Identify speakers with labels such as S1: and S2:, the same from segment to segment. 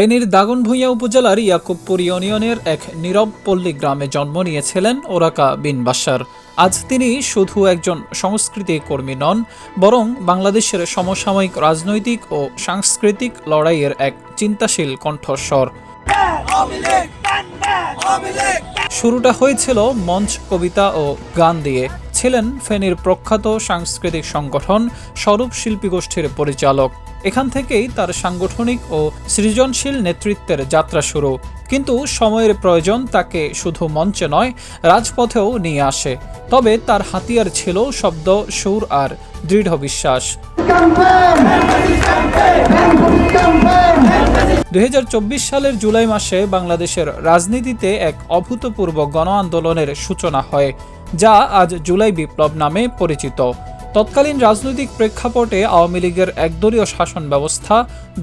S1: ফেনীর দাগনভূঞা উপজেলার ইয়াকুবপুর ইউনিয়নের এক নীরব পল্লী গ্রামে জন্ম নিয়েছিলেন ওরাকা বিন বাশার। আজ তিনি শুধু একজন সংস্কৃতি কর্মী নন, বরং বাংলাদেশের সমসাময়িক রাজনৈতিক ও সাংস্কৃতিক লড়াইয়ের এক চিন্তাশীল কণ্ঠস্বর। শুরুটা হয়েছিল মঞ্চ, কবিতা ও গান দিয়ে। ছিলেন ফেনীর প্রখ্যাত সাংস্কৃতিক সংগঠন স্বরূপ শিল্পী গোষ্ঠীর পরিচালক। এখান থেকেই তার সাংগঠনিক ও সৃজনশীল নেতৃত্বের যাত্রা শুরু। কিন্তু সময়ের প্রয়োজন তাকে শুধু মঞ্চে নয়, রাজপথেও নিয়ে আসে। তবে তার হাতিয়ার ছিল শব্দ, সুর আর দৃঢ় বিশ্বাস। দুই সালের জুলাই মাসে বাংলাদেশের রাজনীতিতে এক অভূতপূর্ব গণ আন্দোলনের সূচনা হয়, যা আজ জুলাই বিপ্লব নামে পরিচিত। তৎকালীন রাজনৈতিক প্রেক্ষাপটে আওয়ামী লীগের একদলীয় শাসন ব্যবস্থা,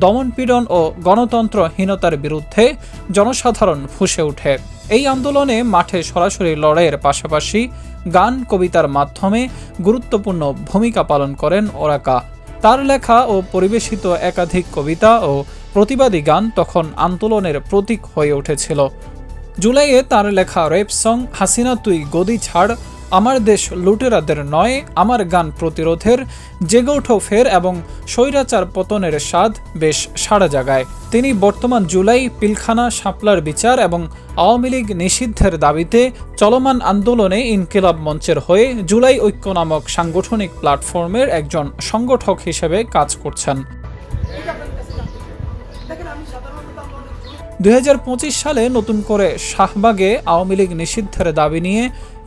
S1: দমনপীড়ন ও গণতন্ত্রহীনতার বিরুদ্ধে জনসাধারণ ফুঁসে ওঠে। এই আন্দোলনে মাঠে সরাসরি লড়াইয়ের পাশাপাশি গান, কবিতার মাধ্যমে গুরুত্বপূর্ণ ভূমিকা পালন করেন ওরাকা। তার লেখা ও পরিবেশিত একাধিক কবিতা ও প্রতিবাদী গান তখন আন্দোলনের প্রতীক হয়ে উঠেছিল। জুলাইয়ে তার লেখা রেপ সং, হাসিনা তুই গদি ছাড় আমার দেশ লুটেরাদের নয়, আমার গান প্রতিরোধের জেগে ওঠো ফের এবং স্বৈরাচার পতনের স্বাদ বেশ সাড়া জাগায়। তিনি বর্তমান জুলাই পিলখানা শাপলার বিচার এবং আওয়ামী লীগ নিষিদ্ধের দাবিতে চলমান আন্দোলনে ইনকিলাব মঞ্চের হয়ে জুলাই ঐক্য নামক সাংগঠনিক প্ল্যাটফর্মের একজন সংগঠক হিসেবে কাজ করছেন। দুই হাজার পঁচিশ সালে নতুন করে শাহবাগে আওয়ামী লীগ নিষিদ্ধের দাবি নিয়ে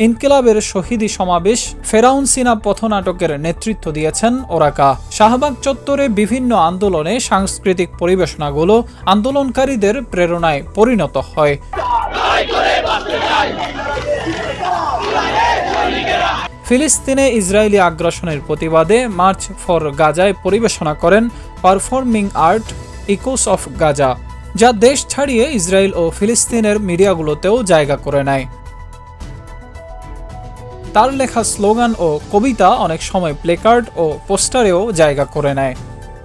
S1: ইনকিলাবের শহীদি সমাবেশ ফেরাউন সিনা পথনাটকের নেতৃত্ব দিয়েছেন ওরাকা। শাহবাগ চত্বরে বিভিন্ন আন্দোলনে সাংস্কৃতিক পরিবেশনাগুলো আন্দোলনকারীদের প্রেরণায় পরিণত হয়। ফিলিস্তিনে ইসরায়েলি আগ্রাসনের প্রতিবাদে মার্চ ফর গাজায় পরিবেশনা করেন performing art echoes of Gaza. যা দেশ ছাড়িয়ে ইসরায়েল ও ফিলিস্তিনের মিডিয়াগুলোতেও জায়গা করে নেয়। তার লেখা স্লোগান ও কবিতা অনেক সময় প্লেকার্ড ও পোস্টারেও জায়গা করে নেয়।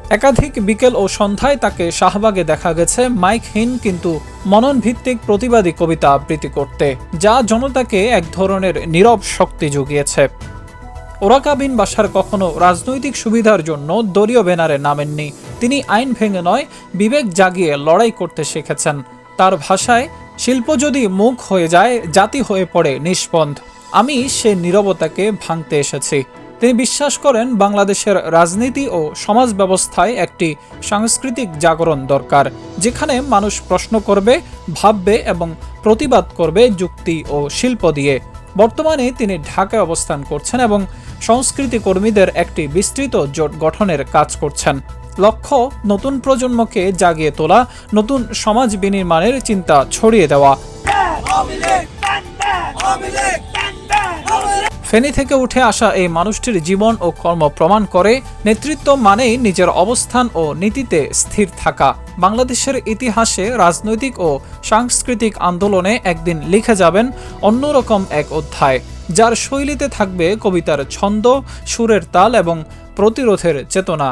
S1: একাধিক বিকেল ও সন্ধ্যায় তাকে শাহবাগে দেখা গেছে মাইকহীন কিন্তু মনন ভিত্তিক প্রতিবাদী কবিতা আবৃত্তি করতে, যা জনতাকে এক ধরনের নীরব শক্তি জুগিয়েছে। ওরাকাবিন বাসার কখনো রাজনৈতিক সুবিধার জন্য দলীয় ব্যানারে নামেননি তিনি আইন ভেঙে নয়, বিবেক জাগিয়ে লড়াই করতে শিখেছেন। তার ভাষায়, শিল্প যদি মুখ হয়ে যায়, জাতি হয়ে পড়ে নিষ্পন্ধ আমি সে নীরবতাকে ভাঙতে এসেছি। তিনি বিশ্বাস করেন, বাংলাদেশের রাজনীতি ও সমাজ ব্যবস্থায় একটি সাংস্কৃতিক জাগরণ দরকার, যেখানে মানুষ প্রশ্ন করবে, ভাববে এবং প্রতিবাদ করবে যুক্তি ও শিল্প দিয়ে। বর্তমানে তিনি ঢাকায় অবস্থান করছেন এবং সংস্কৃতি কর্মীদের একটি বিস্তৃত জোট গঠনের কাজ করছেন। লক্ষ্য, নতুন প্রজন্মকে জাগিয়ে তোলা, নতুন সমাজ বিনির্মাণের চিন্তা ছড়িয়ে দেওয়া। ফেনী থেকে উঠে আসা এই মানুষটির জীবন ও কর্ম প্রমাণ করে নেতৃত্ব মানেই নিজের অবস্থান ও নীতিতে স্থির থাকা। বাংলাদেশের ইতিহাসে রাজনৈতিক ও সাংস্কৃতিক আন্দোলনে একদিন লিখে যাবেন অন্যরকম এক অধ্যায়, যার শৈলীতে থাকবে কবিতার ছন্দ, সুরের তাল এবং প্রতিরোধের চেতনা।